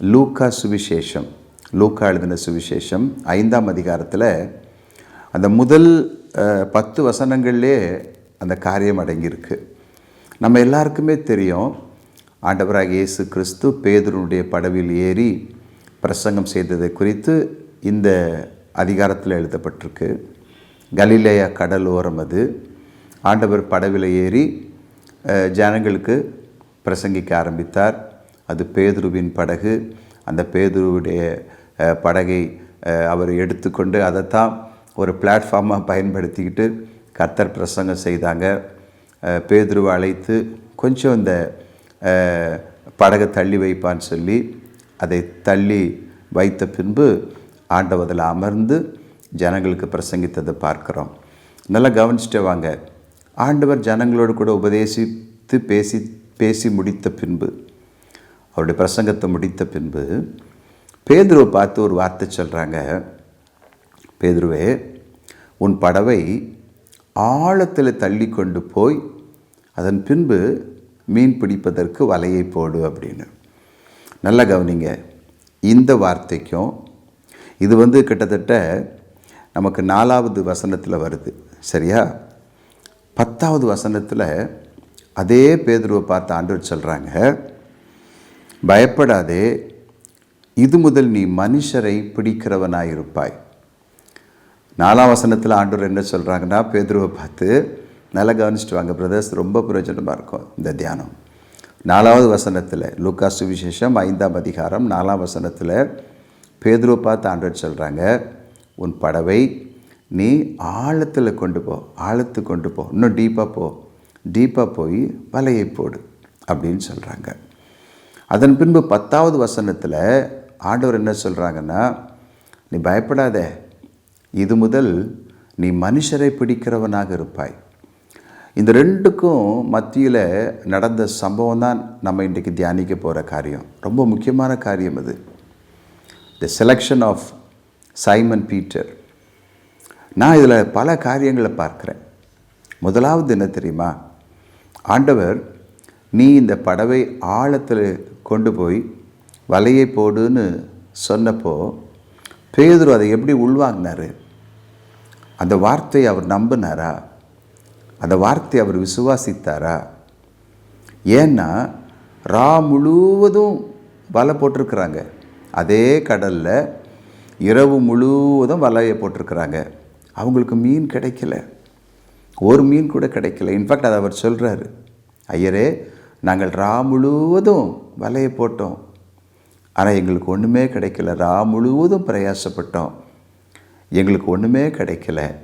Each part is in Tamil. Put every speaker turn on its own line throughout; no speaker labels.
லூக்கா சுவிசேஷம் லூக்கா எழுதின சுவிசேஷம் ஐந்தாம் அதிகாரத்தில் அந்த முதல் பத்து வசனங்கள்லே அந்த காரியம் அடங்கியிருக்கு. நம்ம எல்லாருக்குமே தெரியும் ஆண்டவராக இயேசு கிறிஸ்து பேதுருனுடைய படவில் ஏறி பிரசங்கம் செய்ததை குறித்து இந்த அதிகாரத்தில் எழுதப்பட்டிருக்கு. கலிலேயா கடல் ஓரம் அது. ஆண்டவர் படவில் ஏறி ஜனங்களுக்கு பிரசங்கிக்க ஆரம்பித்தார். அது பேதுருவின் படகு. அந்த பேதுருவுடைய படகை அவர் எடுத்துக்கொண்டு அதைத்தான் ஒரு பிளாட்ஃபார்மாக பயன்படுத்திக்கிட்டு கர்த்தர் பிரசங்கம் செய்தாங்க. பேதுருவை அழைத்து கொஞ்சம் இந்த படகை தள்ளி வைப்பான்னு சொல்லி அதை தள்ளி வைத்த பின்பு ஆண்டவதில் அமர்ந்து ஜனங்களுக்கு பிரசங்கித்ததை பார்க்குறோம். நல்லா கவனிச்சுட்டு வாங்க. ஆண்டவர் ஜனங்களோடு கூட உபதேசித்து பேசி பேசி முடித்த பின்பு அவருடைய பிரசங்கத்தை முடித்த பின்பு பேதுருவை பார்த்து ஒரு வார்த்தை சொல்கிறாங்க பேதுருவே உன் படவை ஆழத்தில் தள்ளி கொண்டு போய் அதன் பின்பு மீன் பிடிப்பதற்கு வலையை போடு அப்படின்னு. நல்லா கவனிங்க இந்த வார்த்தைக்கும் இது வந்து கிட்டத்தட்ட நமக்கு நாலாவது வசனத்தில் வருது. சரியா? பத்தாவது வசனத்தில் அதே பேதுருவை பார்த்து ஆண்டவர் சொல்கிறாங்க பயப்படாதே. இது முதல் நீ மனுஷரை பிடிக்கிறவனாயிருப்பாய். நாலாம் வசனத்தில் ஆண்டவர் என்ன சொல்கிறாங்கன்னா பேதுருவை பார்த்து நல்லா கவனிச்சுட்டு வாங்க பிரதர்ஸ் ரொம்ப பிரயோஜனமாக இருக்கும் இந்த தியானம். நாலாவது வசனத்தில் லூக்கா சுவிசேஷம் ஐந்தாம் அதிகாரம் நாலாம் வசனத்தில் பேதுருவை பார்த்து ஆண்டவர் சொல்கிறாங்க உன் படவை நீ ஆழத்தில் கொண்டு போ ஆழத்து கொண்டு போ இன்னும் டீப்பாக போ டீப்பாக போய் வலையை போடு அப்படின்னு சொல்கிறாங்க அதன் பின்பு பத்தாவது வசனத்தில் ஆண்டவர் என்ன சொல்கிறாங்கன்னா நீ பயப்படாத. இது முதல் நீ மனுஷரை பிடிக்கிறவனாக இருப்பாய். இந்த ரெண்டுக்கும் மத்தியில் நடந்த சம்பவம் தான் நம்ம இன்றைக்கு தியானிக்க போகிற காரியம். ரொம்ப முக்கியமான காரியம் அது. The selection of Simon Peter நான் இதில் பல காரியங்களை பார்க்குறேன். முதலாவது என்ன தெரியுமா? ஆண்டவர் நீ இந்த படவை ஆழத்தில் கொண்டு போய் வலையை போடுன்னு சொன்னப்போ பேதுரு அதை எப்படி உள்வாங்கினாரு? அந்த வார்த்தையை அவர் நம்பினாரா? அந்த வார்த்தையை அவர் விசுவாசித்தாரா? ஏன்னா ரா முழுவதும் வலை போட்டிருக்கிறாங்க. அதே கடலில் இரவு முழுவதும் வலையை போட்டிருக்கிறாங்க. அவங்களுக்கு மீன் கிடைக்கல. ஒரு மீன் கூட கிடைக்கல. இன்ஃபேக்ட் அதை அவர் சொல்கிறாரு ஐயரே நாங்கள் ரா முழுவதும் வலையை போட்டோம். ஆனால் எங்களுக்கு ஒன்றுமே கிடைக்கல. ரா முழுவதும் பிரயாசப்பட்டோம். எங்களுக்கு ஒன்றுமே கிடைக்கல.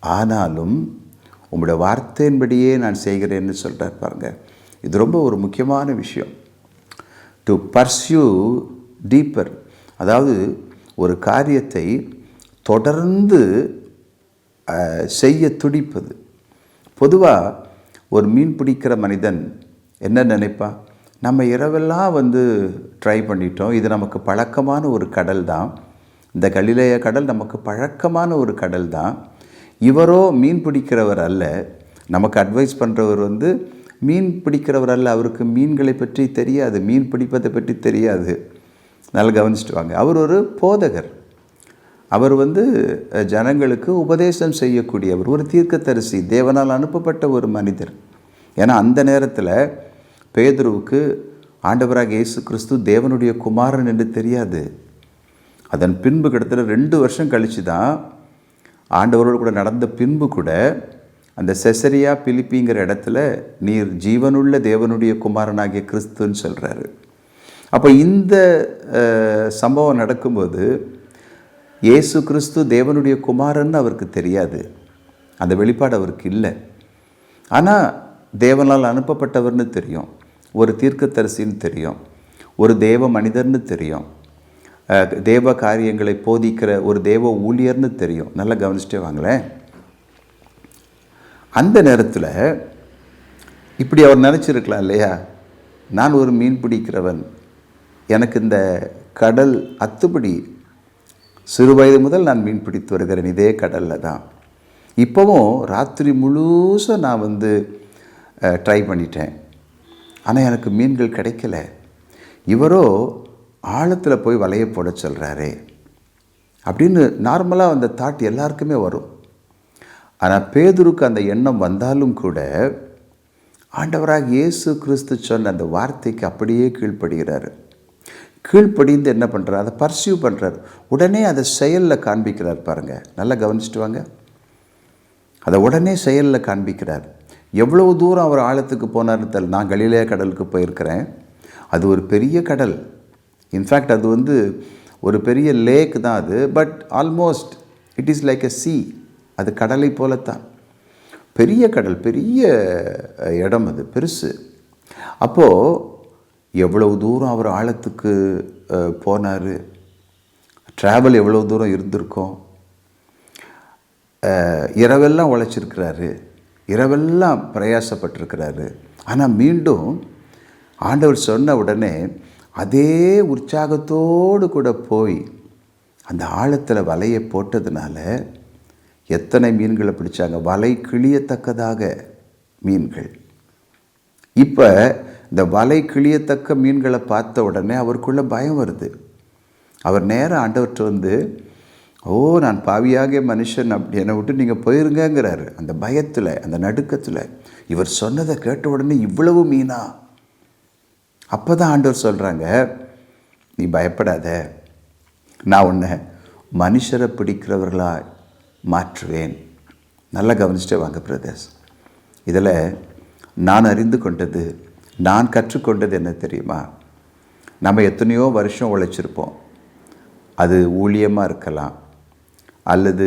ஆனாலும் உங்களுடைய வார்த்தையின்படியே நான் செய்கிறேன்னு சொல்கிறார் பாருங்க. இது ரொம்ப ஒரு முக்கியமான விஷயம். டு பர்சியூ டீப்பர் அதாவது ஒரு காரியத்தை தொடர்ந்து செய்ய துடிப்பது. பொதுவாக ஒரு மீன் பிடிக்கிற மனிதன் என்ன நினைப்பா? நம்ம இரவெல்லாம் வந்து ட்ரை பண்ணிட்டோம். இது நமக்கு பழக்கமான ஒரு கடல் தான். இந்த கலிலேய கடல் நமக்கு பழக்கமான ஒரு கடல் தான். இவரோ மீன் பிடிக்கிறவர் அல்ல. நமக்கு அட்வைஸ் பண்ணுறவர் வந்து மீன் பிடிக்கிறவர் அல்ல. அவருக்கு மீன்களை பற்றி தெரியாது. மீன் பிடிப்பதை பற்றி தெரியாது. நல்லா கவனிச்சுட்டு வாங்க. அவர் ஒரு போதகர். அவர் வந்து ஜனங்களுக்கு உபதேசம் செய்யக்கூடியவர். ஒரு தீர்க்கதரிசி. தேவனால் அனுப்பப்பட்ட ஒரு மனிதர். ஏன்னா அந்த நேரத்தில் பேதுருவுக்கு ஆண்டவராக இயேசு கிறிஸ்து தேவனுடைய குமாரன் என்று தெரியாது. அதன் பின்பு கிட்டத்தட்ட ரெண்டு வருஷம் கழித்து தான் ஆண்டவரோடு கூட நடந்த பின்பு கூட அந்த செசரியா பிலிப்பிங்கிற இடத்துல நீர் ஜீவனுள்ள தேவனுடைய குமாரனாகிய கிறிஸ்துன்னு சொல்கிறாரு அப்போ இந்த சம்பவம் நடக்கும்போது இயேசு கிறிஸ்து தேவனுடைய குமாரன்னு அவருக்கு தெரியாது. அந்த வெளிப்பாடு அவருக்கு இல்லை. ஆனால் தேவனால் அனுப்பப்பட்டவர்னு தெரியும். ஒரு தீர்க்கதரிசின்னு தெரியும் ஒரு தேவ மனிதர்னு தெரியும் தேவ காரியங்களை போதிக்கிற ஒரு தேவ ஊழியர்னு தெரியும். நல்லா கவனிச்சிட்டே வாங்களேன். அந்த நேரத்தில் இப்படி அவர் நினச்சிருக்கலாம் இல்லையா? நான் ஒரு மீன் பிடிக்கிறவன். எனக்கு இந்த கடல் அத்துப்படி சிறு வயது முதல் நான் மீன் பிடித்து வருகிறேன். இதே கடலில் தான். இப்போவும் ராத்திரி முழுசும் நான் வந்து ட்ரை பண்ணிட்டேன். ஆனால் எனக்கு மீன்கள் கிடைக்கல. இவரோ ஆழத்தில் போய் வலையை போட சொல்கிறாரே அப்படின்னு நார்மலாக அந்த தாட் எல்லாருக்குமே வரும். ஆனால் பேதுருக்கு அந்த எண்ணம் வந்தாலும் கூட ஆண்டவராக இயேசு கிறிஸ்து சொன்ன அந்த வார்த்தைக்கு அப்படியே கீழ்ப்படுகிறாரு. கீழ்ப்படிந்து என்ன பண்ணுறார் அதை பர்சியூ பண்ணுறார் உடனே அதை செயலில் காண்பிக்கிறார் பாருங்கள் நல்லா கவனிச்சிட்டு வாங்க. அதை உடனே செயலில் காண்பிக்கிறார். எவ்வளவு தூரம் அவர் ஆழத்துக்கு போனார்னு தெரியல. நான் கலிலேய கடலுக்கு போயிருக்கிறேன். அது ஒரு பெரிய கடல். இன்ஃபேக்ட் அது வந்து ஒரு பெரிய லேக் தான் அது. But almost it is like a sea அது கடலை போலத்தான். பெரிய கடல் பெரிய இடம் அது பெருசு. அப்போது எவ்வளவு தூரம் அவர் ஆழத்துக்கு போனார்? ட்ராவல் எவ்வளோ தூரம் இருந்திருக்கோம்? இரவெல்லாம் உழைச்சிருக்கிறாரு. இரவெல்லாம் பிரயாசப்பட்டிருக்கிறாரு. ஆனால் மீண்டும் ஆண்டவர் சொன்ன உடனே அதே உற்சாகத்தோடு கூட போய் அந்த ஆழத்தில் வலையை போட்டதுனால எத்தனை மீன்களை பிடிச்சாங்க? வலை கிழியத்தக்கதாக மீன்கள். இப்போ இந்த வலை கிழியத்தக்க மீன்களை பார்த்த உடனே அவருக்குள்ளே பயம் வருது. அவர் நேரம் ஆண்டவர்கிட்ட வந்து ஓ நான் பாவியாக மனுஷன் அப்படி என்னை விட்டு நீங்கள் போயிருங்கங்கிறாரு. அந்த பயத்தில் அந்த நடுக்கத்தில். இவர் சொன்னதை கேட்ட உடனே இவ்வளவு மீனா? அப்போ தான் ஆண்டவர் சொல்கிறாங்க நீ பயப்படாத. நான் உன்னை மனுஷரை பிடிக்கிறவர்களாக மாற்றுவேன். நல்லா கவனிச்சுட்டே வாங்க பிரதர்ஸ் இதில் நான் அறிந்து கொண்டது நான் கற்றுக்கொண்டது என்ன தெரியுமா? நம்ம எத்தனையோ வருஷம் உழைச்சிருப்போம். அது ஊழியமாக இருக்கலாம். அல்லது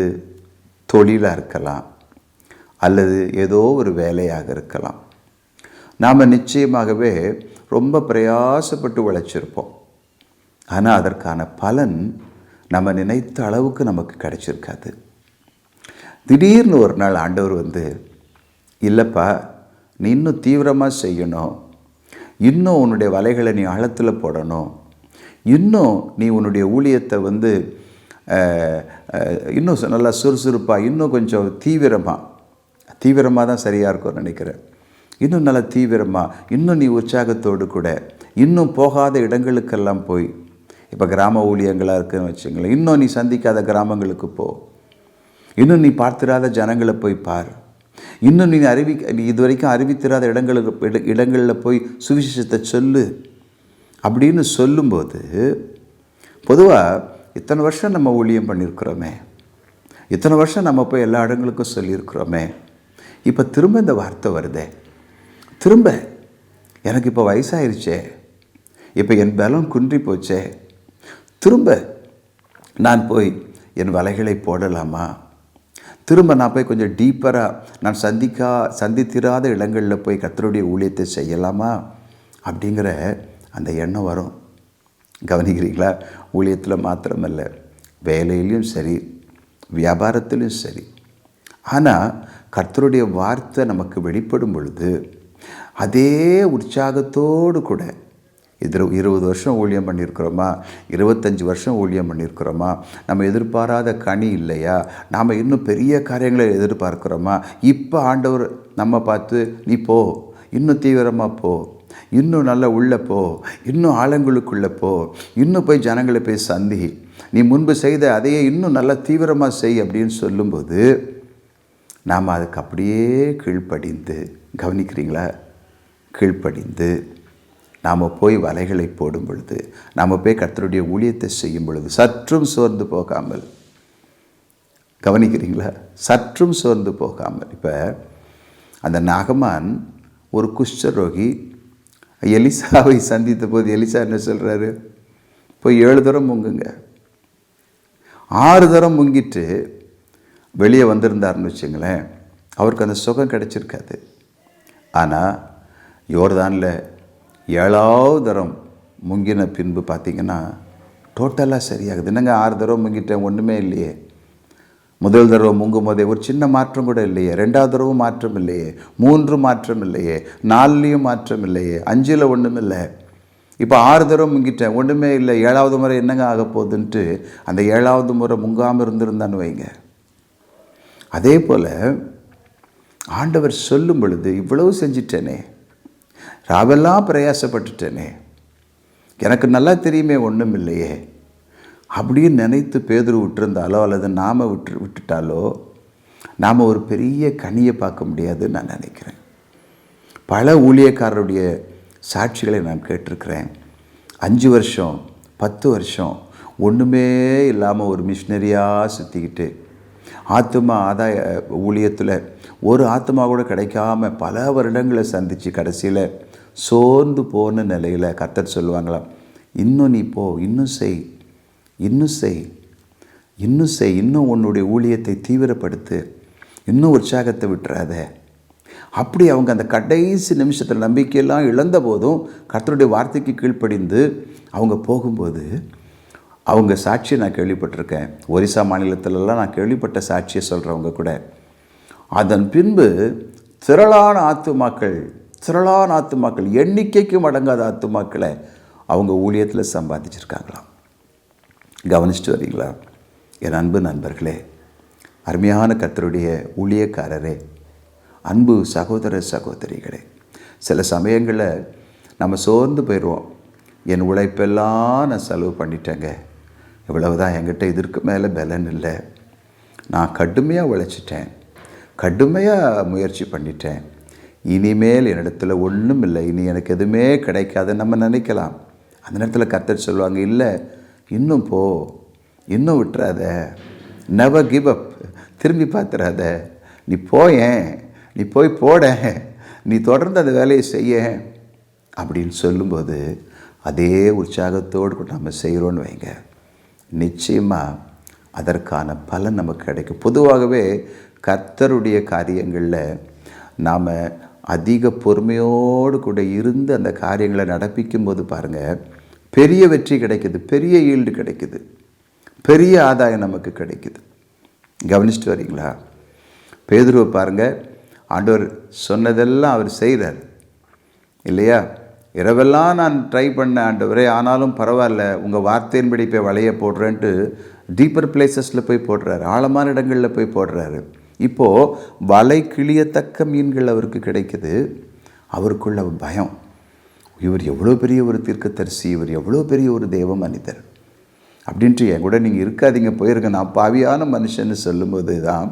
தொழிலாக இருக்கலாம் அல்லது ஏதோ ஒரு வேலையாக இருக்கலாம். நாம் நிச்சயமாகவே ரொம்ப பிரயாசப்பட்டு உழைச்சிருப்போம். ஆனால் அதற்கான பலன் நம்ம நினைத்த அளவுக்கு நமக்கு கிடைச்சிருக்காது. திடீர்னு ஒரு நாள் ஆண்டவர் வந்து இல்லைப்பா நீ இன்னும் தீவிரமாக செய்யணும். இன்னும் உன்னுடைய வலைகளை நீ ஆழத்தில் போடணும். இன்னும் நீ உன்னுடைய ஊழியத்தை வந்து இன்னும் சு- நல்லா சுறுசுறுப்பாக இன்னும் கொஞ்சம் தீவிரமாக தீவிரமாக தான் சரியாக இருக்கும்னு நினைக்கிறேன். இன்னும் நல்லா தீவிரமாக இன்னும் நீ உற்சாகத்தோடு கூட இன்னும் போகாத இடங்களுக்கெல்லாம் போய். இப்போ கிராம ஊழியங்களாக இருக்குன்னு வச்சுங்களேன் இன்னும் நீ சந்திக்காத கிராமங்களுக்கு போ. இன்னும் நீ பார்த்திராத ஜனங்களை போய் பார். இன்னும் நீ அறிவி நீ இதுவரைக்கும் அறிவித்திராத இடங்களுக்கு இட- இடங்களில் போய் சுவிசேஷத்தை சொல்லு. அப்படின்னு சொல்லும்போது பொதுவாக இத்தனை வருஷம் நம்ம ஊழியம் பண்ணியிருக்கிறோமே. இத்தனை வருஷம் நம்ம போய் எல்லா இடங்களுக்கும் சொல்லியிருக்கிறோமே. இப்போ திரும்ப இந்த வார்த்தை வருதே. திரும்ப எனக்கு இப்போ வயசாயிருச்சே. இப்போ என் பலம் குன்றி போச்சே. திரும்ப நான் போய் என் வலைகளை போடலாமா? திரும்ப நான் போய் கொஞ்சம் டீப்பராக நான் சந்திக்கா சந்தித்திராத இடங்களில் போய் கத்தருடைய ஊழியத்தை செய்யலாமா? அப்படிங்கிற அந்த எண்ணம் வரும். கவனிக்கிறீங்களா ஊழியத்தில் மாத்திரமல்ல. வேலையிலையும் சரி வியாபாரத்திலையும் சரி. ஆனால் கர்த்தருடைய வார்த்தை நமக்கு வெளிப்படும் பொழுது அதே உற்சாகத்தோடு கூட இதில் இருபது வருஷம் ஊழியம் பண்ணியிருக்கிறோமா? இருபத்தஞ்சி வருஷம் ஊழியம் பண்ணியிருக்கிறோமா? நம்ம எதிர்பாராத கனி இல்லையா? நாம் இன்னும் பெரிய காரியங்களை எதிர்பார்க்குறோமா? இப்போ ஆண்டவர் நம்ம பார்த்து நீ போ இன்னும் தீவிரமாக போ இன்னும் நல்லா உள்ளே போ இன்னும் ஆழங்களுக்குள்ளே போ இன்னும் போய் ஜனங்களை போய் சந்தி. நீ முன்பு செய்த அதையே இன்னும் நல்லா தீவிரமாக செய் அப்படின்னு சொல்லும்போது நாம் அதுக்கு அப்படியே கீழ்ப்படிந்து கவனிக்கிறீங்களா? கீழ்ப்படிந்து நாம் போய் வலைகளை போடும் பொழுது நாம் போய் கர்த்தருடைய ஊழியத்தை செய்யும் பொழுது சற்றும் சோர்ந்து போகாமல். கவனிக்கிறீங்களா? சற்றும் சோர்ந்து போகாமல். இப்போ அந்த நாகமான் ஒரு குஷ்டரோகி எலிசாவை சந்தித்த போது எலிசா என்ன சொல்கிறாரு போய் ஏழு தரம் முங்குங்க. ஆறு தரம் முங்கிட்டு வெளியே வந்திருந்தாருன்னு வச்சுங்களேன் அவருக்கு அந்த சுகம் கிடச்சிருக்காது. ஆனால் யோர்தானில் ஏழாவது தரம் முங்கின பின்பு பார்த்திங்கன்னா டோட்டலாக சரியாகுது. என்னங்க ஆறு தடவை முங்கிட்டேன்? ஒன்றுமே இல்லையே. முதல் தடவை முங்கும் போதே ஒரு சின்ன மாற்றம் கூட இல்லையே. ரெண்டாவது தடவை மாற்றம் இல்லையே. மூன்று மாற்றம் இல்லையே. நாலுலேயும் மாற்றம் இல்லையே. அஞ்சில் ஒன்றும் இல்லை. இப்போ ஆறு தடவை முங்கிட்டேன். ஒன்றுமே இல்லை. ஏழாவது முறை என்னங்க ஆக போகுதுன்ட்டு அந்த ஏழாவது முறை முங்காமல் இருந்திருந்தான்னு வைங்க. அதே போல் ஆண்டவர் சொல்லும் பொழுது இவ்வளவு செஞ்சிட்டேனே. ராவெல்லாம் பிரயாசப்பட்டுட்டேனே. எனக்கு நல்லா தெரியுமே ஒன்றும் இல்லையே. அப்படியே நினைத்து பேதர் விட்டுருந்தாலோ அல்லது நாம் விட்டு விட்டுட்டாலோ நாம் ஒரு பெரிய கனியை பார்க்க முடியாதுன்னு நான் நினைக்கிறேன். பல ஊழியக்காரருடைய சாட்சிகளை நான் கேட்டிருக்கிறேன். அஞ்சு வருஷம் பத்து வருஷம் ஒன்றுமே இல்லாமல் ஒரு மிஷினரியாக சுற்றிக்கிட்டு ஆத்மா ஆதாய ஊழியத்தில் ஒரு ஆத்மா கூட கிடைக்காம பல வருடங்களை சந்தித்து கடைசியில் சோர்ந்து போன நிலையில் கத்தர் சொல்லுவாங்களாம் இன்னும் நீ போ இன்னும் செய் இன்னும் செய். இன்னும் செய். இன்னும் உன்னுடைய ஊழியத்தை தீவிரப்படுத்து. இன்னும் உற்சாகத்தை விட்டுறாத. அப்படி அவங்க அந்த கடைசி நிமிஷத்தில் நம்பிக்கையெல்லாம் இழந்த போதும் கர்த்தருடைய வார்த்தைக்கு கீழ்ப்படிந்து அவங்க போகும்போது அவங்க சாட்சியை நான் கேள்விப்பட்டிருக்கேன். ஒரிசா மாநிலத்திலலாம் நான் கேள்விப்பட்ட சாட்சியை சொல்கிறவங்க கூட. அதன் பின்பு திரளான ஆத்துமாக்கள் திரளான ஆத்துமாக்கள் எண்ணிக்கைக்கும் அடங்காத ஆத்துமாக்களை அவங்க ஊழியத்தில் சம்பாதிச்சிருக்காங்களாம். கவனிச்சுட்டு வரீங்களா? என் அன்பு நண்பர்களே அருமையான கத்தருடைய ஊழியக்காரரே அன்பு சகோதர சகோதரிகளே சில சமயங்களில் நம்ம சோர்ந்து போயிடுவோம். என் உழைப்பெல்லாம் நான் செலவு பண்ணிட்டேங்க. இவ்வளவுதான் என்கிட்ட இதற்கு மேலே பலன் இல்லை. நான் கடுமையாக உழைச்சிட்டேன். கடுமையாக முயற்சி பண்ணிட்டேன். இனிமேல் என்னிடத்துல ஒன்றும் இல்லை. இனி எனக்கு எதுவுமே கிடைக்காதுன்னு நம்ம நினைக்கலாம். அந்த நேரத்தில் கத்தர் சொல்லுவாங்க இல்லை இன்னும் போ இன்னும் விட்டுறாத. நெவர் கிவ் அப் திரும்பி பார்த்துறாத நீ போயேன். நீ போய் போட. நீ தொடர்ந்து அந்த வேலையை செய்ய. அப்படின்னு சொல்லும்போது அதே உற்சாகத்தோடு கூட நம்ம செய்கிறோன்னு வைங்க. நிச்சயமாக அதற்கான பலன் நமக்கு கிடைக்கும். பொதுவாகவே கர்த்தருடைய காரியங்களில் நாம் அதிக பொறுமையோடு கூட இருந்து அந்த காரியங்களை நடப்பிக்கும் போது பாருங்கள் பெரிய வெற்றி கிடைக்குது பெரிய ஈல்டு கிடைக்குது பெரிய ஆதாயம் நமக்கு கிடைக்குது. கவனிச்சுட்டு வரீங்களா? பேதுருவை பாருங்கள் ஆண்டவர் சொன்னதெல்லாம் அவர் செய்கிறார் இல்லையா? இரவெல்லாம் நான் ட்ரை பண்ணேன் ஆண்டவரே ஆனாலும் பரவாயில்ல உங்கள் வார்த்தையின்படி இப்போ வளைய போடுறேன்ட்டு டீப்பர் பிளேசஸில் போய் போடுறாரு ஆழமான இடங்களில் போய் போடுறாரு. இப்போது வலை கிளியத்தக்க மீன்கள் அவருக்கு கிடைக்குது அவருக்குள்ள பயம். இவர் எவ்வளோ பெரிய ஒரு தீர்க்கதரிசி இவர் எவ்வளோ பெரிய ஒரு தெய்வ மனிதர்? அப்படின்ட்டு என் கூட நீங்கள் இருக்காதீங்க போயிருங்க. நான் பாவியான மனுஷன்னு சொல்லும்போது தான்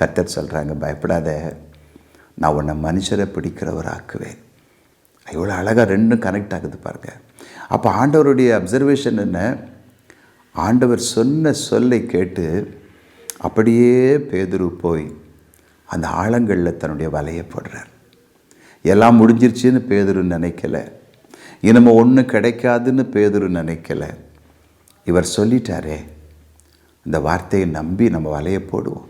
கத்தர் சொல்கிறாங்க பயப்படாத. நான் உன்னை மனுஷரை பிடிக்கிறவராக்குவேன். எவ்வளோ அழகாக ரெண்டும் கனெக்ட் ஆகுது பாருங்கள் அப்போ ஆண்டவருடைய அப்சர்வேஷன் என்ன? ஆண்டவர் சொன்ன சொல்லை கேட்டு அப்படியே பேதுரு போய் அந்த ஆழங்களில் தன்னுடைய வலையை போடுறார். எல்லாம் முடிஞ்சிருச்சுன்னு பேதுரு நினைக்கல. இனிமே ஒன்றும் கிடைக்காதுன்னு பேதுரு நினைக்கல. இவர் சொல்லிட்டாரே இந்த வார்த்தையை நம்பி நம்ம வலையை போடுவோம்.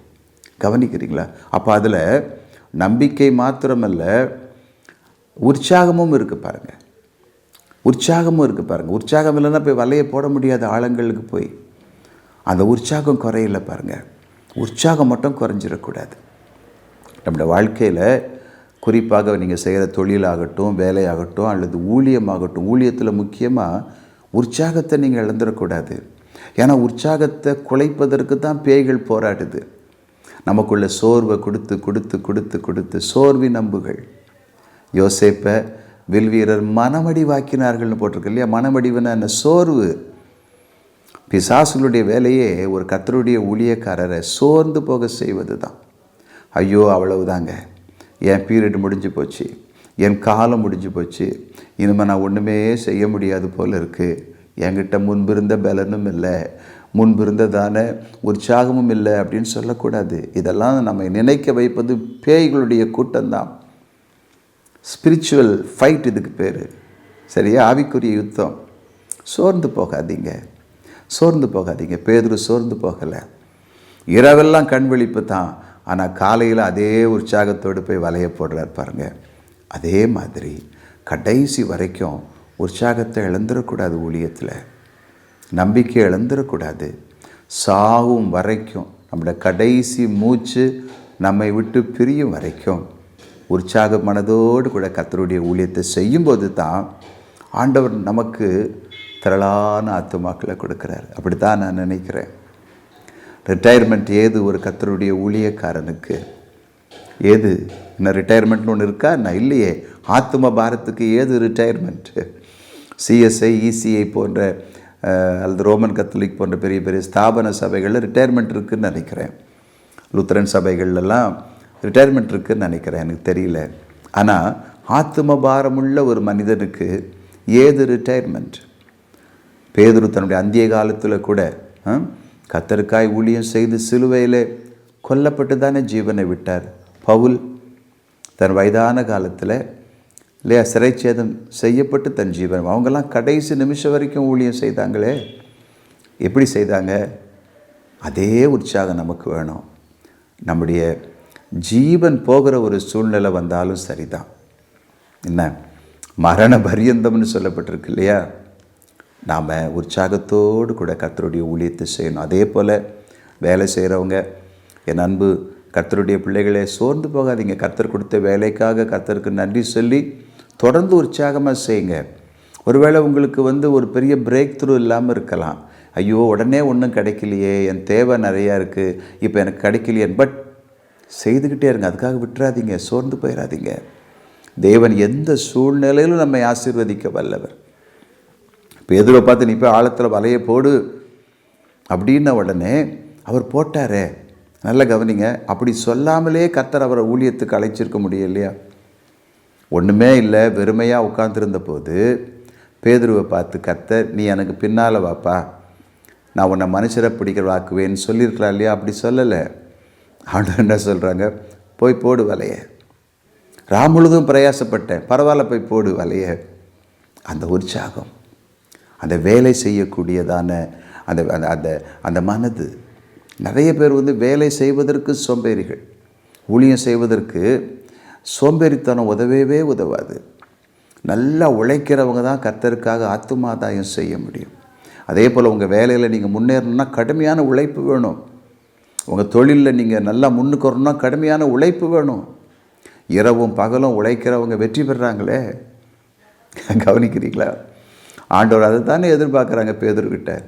கவனிக்கிறீங்களா? அப்போ அதில் நம்பிக்கை மாத்திரமல்ல உற்சாகமும் இருக்குது பாருங்கள் உற்சாகமும் இருக்குது பாருங்கள் உற்சாகம் இல்லைன்னா போய் வலையை போட முடியாத ஆழங்களுக்கு போய். அந்த உற்சாகம் குறையில பாருங்கள் உற்சாகம் மட்டும் குறைஞ்சிடக்கூடாது. நம்முடைய வாழ்க்கையில் குறிப்பாக நீங்கள் செய்கிற தொழிலாகட்டும் வேலையாகட்டும் அல்லது ஊழியமாகட்டும் ஊழியத்தில் முக்கியமாக உற்சாகத்தை நீங்கள் இழந்துடக்கூடாது. ஏன்னா உற்சாகத்தை குலைப்பதற்கு தான் பேய்கள் போராடுது. நமக்குள்ள சோர்வை கொடுத்து கொடுத்து கொடுத்து கொடுத்து சோர்வி நம்புகள் யோசேப்பை வில்வீரர் மனமடிவாக்கினார்கள்னு போட்டிருக்கு இல்லையா? மனமடிவுன்னா என்ன? சோர்வு. பிசாசுகளுடைய வேலையே ஒரு கத்தருடைய ஊழியக்காரரை சோர்ந்து போக செய்வது தான் ஐயோ அவ்வளவுதாங்க. என் பீரியட் முடிஞ்சு போச்சு. என் காலம் முடிஞ்சு போச்சு. இனிமேல் நான் ஒன்றுமே செய்ய முடியாது போல் இருக்குது என்கிட்ட முன்பிருந்த பலனும் இல்லை. முன்பிருந்ததான உற்சாகமும் இல்லை அப்படின்னு சொல்லக்கூடாது. இதெல்லாம் நம்ம நினைக்க வைப்பது பேய்களுடைய கூட்டம்தான். ஸ்பிரிச்சுவல் ஃபைட் இதுக்கு பேர். சரியா? ஆவிக்குரிய யுத்தம். சோர்ந்து போகாதீங்க. சோர்ந்து போகாதீங்க. பேதுரு சோர்ந்து போகலை. இரவெல்லாம் கண் விழிப்பு தான் ஆனால் காலையில் அதே உற்சாகத்தோடு போய் வலைய போடுறார் பாருங்கள் அதே மாதிரி கடைசி வரைக்கும் உற்சாகத்தை இழந்துடக்கூடாது ஊழியத்தில். நம்பிக்கை இழந்துடக்கூடாது சாகும் வரைக்கும் நம்மளோட கடைசி மூச்சு நம்மை விட்டு பிரியும் வரைக்கும் உற்சாக மனதோடு கூட கத்தருடைய ஊழியத்தை செய்யும்போது தான் ஆண்டவர் நமக்கு திரளான ஆத்துமாக்களை கொடுக்குறார். அப்படி தான் நான் நினைக்கிறேன். ரிட்டையர்மெண்ட் ஏது ஒரு கத்தருடைய ஊழியக்காரனுக்கு? ஏது? என்ன ரிட்டையர்மெண்ட்னு ஒன்று இருக்கா? நான் இல்லையே. ஆத்தும பாரத்துக்கு ஏது ரிட்டையர்மெண்ட்டு சிஎஸ்ஐ இசிஐ போன்ற அல்லது ரோமன் கத்தோலிக் போன்ற பெரிய பெரிய ஸ்தாபன சபைகளில் ரிட்டையர்மெண்ட் இருக்குதுன்னு நினைக்கிறேன். லுத்தரன் சபைகள்லாம் ரிட்டையர்மெண்ட் இருக்குதுன்னு நினைக்கிறேன். எனக்கு தெரியல. ஆனால் ஆத்தும பாரமுள்ள ஒரு மனிதனுக்கு ஏது ரிட்டையர்மெண்ட் பேதுரு தன்னுடைய அந்திய காலத்தில் கூட கத்தருக்காய் ஊழியம் செய்து சிலுவையில் கொல்லப்பட்டு தானே ஜீவனை விட்டார். பவுல் தன் வயதான காலத்தில் இல்லையா சிறைச்சேதம் செய்யப்பட்டு தன் ஜீவன். அவங்கெல்லாம் கடைசி நிமிஷம் வரைக்கும் ஊழியம் செய்தாங்களே. எப்படி செய்தாங்க? அதே உற்சாகம் நமக்கு வேணும். நம்முடைய ஜீவன் போகிற ஒரு சூழ்நிலை வந்தாலும் சரிதான். என்ன? மரண பரியந்தம்னு சொல்லப்பட்டிருக்கு இல்லையா? நாம் உற்சாகத்தோடு கூட கர்த்தருடைய ஊழியத்தை செய்யணும். அதே போல் வேலை செய்கிறவங்க என் அன்பு கர்த்தருடைய பிள்ளைகளே சோர்ந்து போகாதீங்க. கர்த்தர் கொடுத்த வேலைக்காக கர்த்தருக்கு நன்றி சொல்லி தொடர்ந்து உற்சாகமாக செய்யுங்க. ஒருவேளை உங்களுக்கு வந்து ஒரு பெரிய பிரேக் த்ரூ இல்லாமல் இருக்கலாம். ஐயோ உடனே ஒன்றும் கிடைக்கலையே என் தேவை நிறையா இருக்குது இப்போ எனக்கு கிடைக்கலையே பட் செய்துக்கிட்டே இருங்க. அதுக்காக விட்டுறாதீங்க. சோர்ந்து போயிடாதீங்க தேவன் எந்த சூழ்நிலையிலும் நம்மை ஆசீர்வதிக்க வல்லவர். இப்போ எதிரை பார்த்து நீ போய் ஆழத்தில் வலையை போடு. அப்படின்ன உடனே அவர் போட்டாரே. நல்ல கவனிங்க அப்படி சொல்லாமலே கர்த்தர் அவரை ஊழியத்துக்கு அழைச்சிருக்க முடியும் இல்லையா? ஒன்றுமே இல்லை வெறுமையாக உட்காந்துருந்த போது பேதுருவை பார்த்து கர்த்தர் நீ எனக்கு பின்னால் வாப்பா. நான் உன்னை மனுஷரை பிடிக்கிற வாக்குவேன்னு சொல்லியிருக்கலாம் இல்லையா? அப்படி சொல்லலை. ஆண்டு என்ன சொல்கிறாங்க போய் போடு வலைய. ராமுழுதும் பிரயாசப்பட்டேன். பரவாயில்ல போய் போடு வலைய. அந்த உற்சாகம். அந்த வேலை செய்யக்கூடியதான அந்த அந்த அந்த அந்த மனது. நிறைய பேர் வந்து வேலை செய்வதற்கு சோம்பேறிகள். ஊழியம் செய்வதற்கு சோம்பேறித்தனம் உதவவே உதவாது. நல்லா உழைக்கிறவங்க தான் கர்த்தருக்காக ஆத்துமாதாயம் செய்ய முடியும். அதே போல் உங்கள் வேலையில் நீங்கள் முன்னேறணும்னா கடுமையான உழைப்பு வேணும். உங்கள் தொழிலில் நீங்கள் நல்லா முன்னுக்கு வரணும்னா கடுமையான உழைப்பு வேணும். இரவும் பகலும் உழைக்கிறவங்க வெற்றி பெறுறாங்களே கவனிக்கிறீங்களா? ஆண்டவர் அதை தானே எதிர்பார்க்குறாங்க பேதர்கிட்ட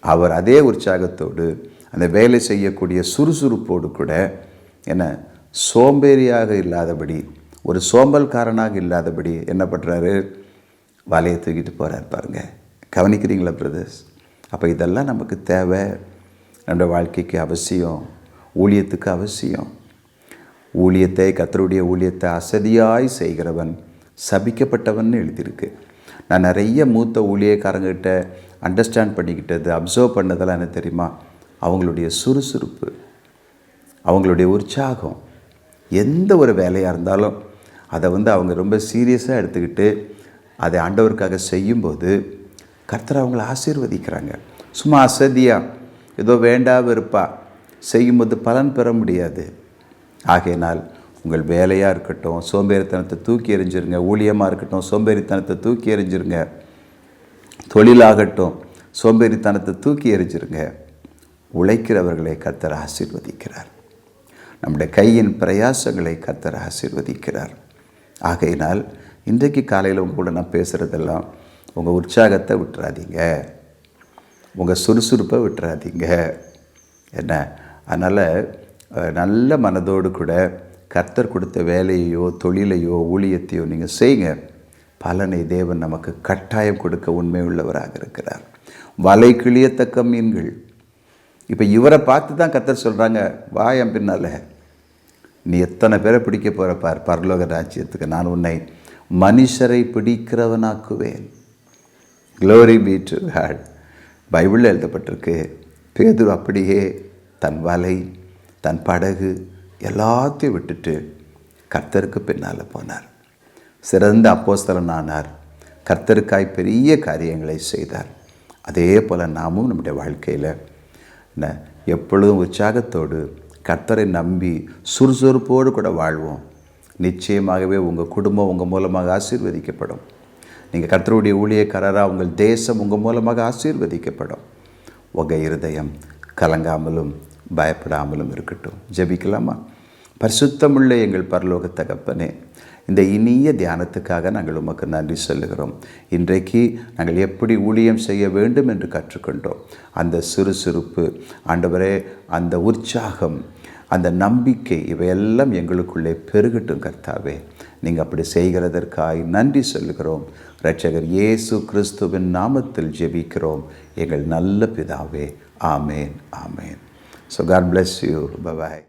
அவர் அதே உற்சாகத்தோடு அந்த வேலை செய்யக்கூடிய சுறுசுறுப்போடு கூட என்ன சோம்பேறியாக இல்லாதபடி ஒரு சோம்பல்காரனாக இல்லாதபடி என்ன பண்ணுறாரு வலையை தூக்கிட்டு போகிறார் பாருங்க. கவனிக்கிறீங்களா பிரதர்ஸ் அப்போ இதெல்லாம் நமக்கு தேவை. நம்முடைய வாழ்க்கைக்கு அவசியம். ஊழியத்துக்கு அவசியம். ஊழியத்தை கத்தருடைய ஊழியத்தை அசதியாய் செய்கிறவன் சபிக்கப்பட்டவன் எழுதியிருக்கு. நான் நிறைய மூத்த ஊழியக்காரங்கிட்ட அண்டர்ஸ்டாண்ட் பண்ணிக்கிட்டது அப்சர்வ் பண்ணதெல்லாம் என்ன தெரியுமா? அவங்களுடைய சுறுசுறுப்பு அவங்களுடைய உற்சாகம் எந்த ஒரு வேலையாக இருந்தாலும் அதை வந்து அவங்க ரொம்ப சீரியஸாக எடுத்துக்கிட்டு அதை ஆண்டவருக்காக செய்யும்போது கர்த்தர் அவங்கள ஆசீர்வதிக்கிறாங்க. சும்மா அசதியாக ஏதோ வேண்டா வெறுப்பா செய்யும்போது பலன் பெற முடியாது. ஆகையினால் உங்கள் வேலையாக இருக்கட்டும் சோம்பேறித்தனத்தை தூக்கி எறிஞ்சிருங்க ஊழியமாக இருக்கட்டும் சோம்பேறித்தனத்தை தூக்கி எறிஞ்சிருங்க. தொழிலாகட்டும் சோம்பேறித்தனத்தை தூக்கி எறிஞ்சிருங்க. உழைக்கிறவர்களை கத்தர் ஆசீர்வதிக்கிறார். நம்முடைய கையின் பிரயாசங்களை கத்தர் ஆசீர்வதிக்கிறார். ஆகையினால் இன்றைக்கு காலையில் உங்க கூட நான் பேசுகிறதெல்லாம் உங்கள் உற்சாகத்தை விட்டுறாதீங்க. உங்கள் சுறுசுறுப்பை விட்டுறாதீங்க. என்ன? அதனால் நல்ல மனதோடு கூட கர்த்தர் கொடுத்த வேலையையோ தொழிலையோ ஊழியத்தையோ நீங்கள் செய்யுங்க பலனை தேவன் நமக்கு கட்டாயம் கொடுக்க உண்மை உள்ளவராக இருக்கிறார். வலை கிளியத்தக்க மீன்கள். இப்போ இவரை பார்த்து தான் கத்தர் சொல்கிறாங்க வாயம் பின்னால. பின்னால் நீ எத்தனை பேரை பிடிக்க போகிற பார்? பரலோக ராஜ்யத்துக்கு நான் உன்னை மனுஷரை பிடிக்கிறவனாக்குவேன். க்ளோரி பீ டு காட் பைபிளில் எழுதப்பட்டிருக்கு பேதுரு அப்படியே தன் வலை தன் படகு எல்லாத்தையும் விட்டுட்டு கர்த்தருக்கு பின்னால் போனார். சிறந்த அப்போஸ்தலன் ஆனார் கர்த்தருக்காய் பெரிய காரியங்களை செய்தார். அதே போல் நாமும் நம்முடைய வாழ்க்கையில் என்ன எப்பொழுதும் உற்சாகத்தோடு கர்த்தரை நம்பி சுறுசுறுப்போடு கூட வாழ்வோம். நிச்சயமாகவே உங்கள் குடும்பம் உங்கள் மூலமாக ஆசீர்வதிக்கப்படும். நீங்கள் கர்த்தருடைய ஊழியக்காரராக உங்கள் தேசம் உங்கள் மூலமாக ஆசீர்வதிக்கப்படும். உங்கள் இருதயம் கலங்காமலும் பயப்படாமலும் இருக்கட்டும். ஜெபிக்கலாமா? பரிசுத்தமுள்ள எங்கள் பரலோக தகப்பனே இந்த இனிய தியானத்துக்காக நாங்கள் உமக்கு நன்றி சொல்லுகிறோம். இன்றைக்கு நாங்கள் எப்படி ஊழியம் செய்ய வேண்டும் என்று கற்றுக்கொண்டோம். அந்த சுறுசுறுப்பு ஆண்டவரே அந்த உற்சாகம் அந்த நம்பிக்கை இவையெல்லாம் எங்களுக்குள்ளே பெருகட்டும் கர்த்தாவே. நீங்கள் அப்படி செய்கிறதற்காய் நன்றி சொல்லுகிறோம். ரட்சகர் இயேசு கிறிஸ்துவின் நாமத்தில் ஜெபிக்கிறோம். எங்கள் நல்ல பிதாவே ஆமேன் ஆமேன். So God bless you. Bye bye.